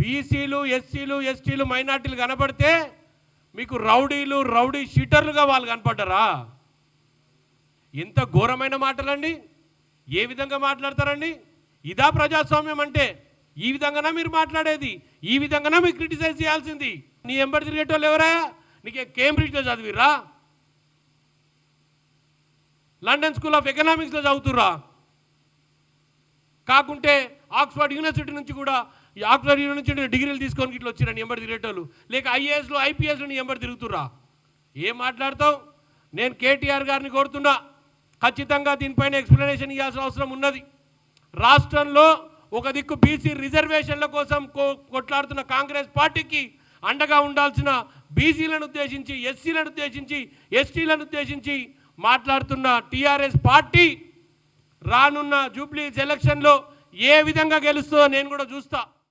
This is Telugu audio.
బీసీలు ఎస్సీలు ఎస్టీలు మైనార్టీలు కనపడితే మీకు రౌడీలు రౌడీ షీటర్లుగా వాళ్ళు కనపడ్డారా? ఎంత ఘోరమైన మాటలండి. ఏ విధంగా మాట్లాడతారండి? ఇదా ప్రజాస్వామ్యం అంటే ఈ విధంగానే మీరు మాట్లాడేది? ఈ విధంగానే మీరు క్రిటిసైజ్ చేయాల్సింది? నీ ఎంబడి తిరిగేటోళ్ళు ఎవరా? నీకు కేంబ్రిడ్జ్లో చదివిరా లండన్ స్కూల్ ఆఫ్ ఎకనామిక్స్లో చదువుతుర్రా? కాకుంటే ఆక్స్ఫర్డ్ యూనివర్సిటీ నుంచి కూడా ఈ యూనివర్సిటీ నుంచి డిగ్రీలు తీసుకొని ఇట్లా వచ్చిరా నీ ఎంబడి తిరిగేటోళ్ళు. లేక ఐఏఎస్లు ఐపీఎస్లు నీ ఎంబడి తిరుగుతురా ఏం మాట్లాడతావు? నేను కేటీఆర్ గారిని కోరుతున్నా. ఖచ్చితంగా దీనిపైన ఎక్స్ప్లెనేషన్ ఇవ్వాల్సిన అవసరం ఉన్నది. రాష్ట్రంలో ఒక దిక్కు బీసీ రిజర్వేషన్ల కోసం కొట్లాడుతున్న కాంగ్రెస్ పార్టీకి అండగా ఉండాల్సిన బీసీలను ఉద్దేశించి ఎస్సీలను ఉద్దేశించి ఎస్టీలను ఉద్దేశించి మాట్లాడుతున్న టీఆర్ఎస్ పార్టీ రానున్న జూబ్లీ ఎలక్షన్లో ఏ విధంగా గెలుస్తుందో నేను కూడా చూస్తా.